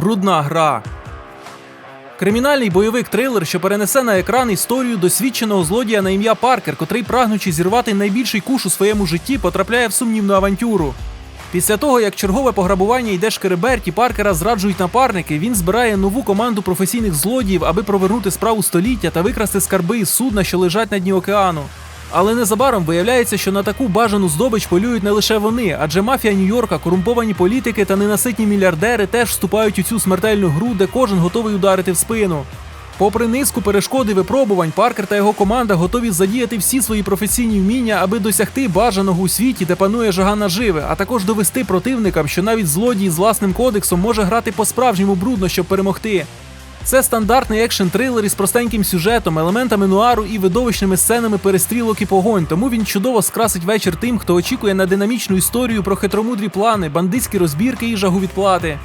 Брудна гра. Кримінальний бойовик трилер, що перенесе на екран історію досвідченого злодія на ім'я Паркер, котрий, прагнучи зірвати найбільший куш у своєму житті, потрапляє в сумнівну авантюру. Після того, як чергове пограбування йде шкереберті, Паркера зраджують напарники, він збирає нову команду професійних злодіїв, аби провернути справу століття та викрасти скарби із судна, що лежать на дні океану. Але незабаром виявляється, що на таку бажану здобич полюють не лише вони, адже мафія Нью-Йорка, корумповані політики та ненаситні мільярдери теж вступають у цю смертельну гру, де кожен готовий ударити в спину. Попри низку перешкод і випробувань, Паркер та його команда готові задіяти всі свої професійні вміння, аби досягти бажаного у світі, де панує жага наживи, а також довести противникам, що навіть злодій з власним кодексом може грати по-справжньому брудно, щоб перемогти. Це стандартний екшн трилер із простеньким сюжетом, елементами нуару і видовищними сценами перестрілок і погонь. Тому він чудово скрасить вечір тим, хто очікує на динамічну історію про хитромудрі плани, бандитські розбірки і жагу відплати.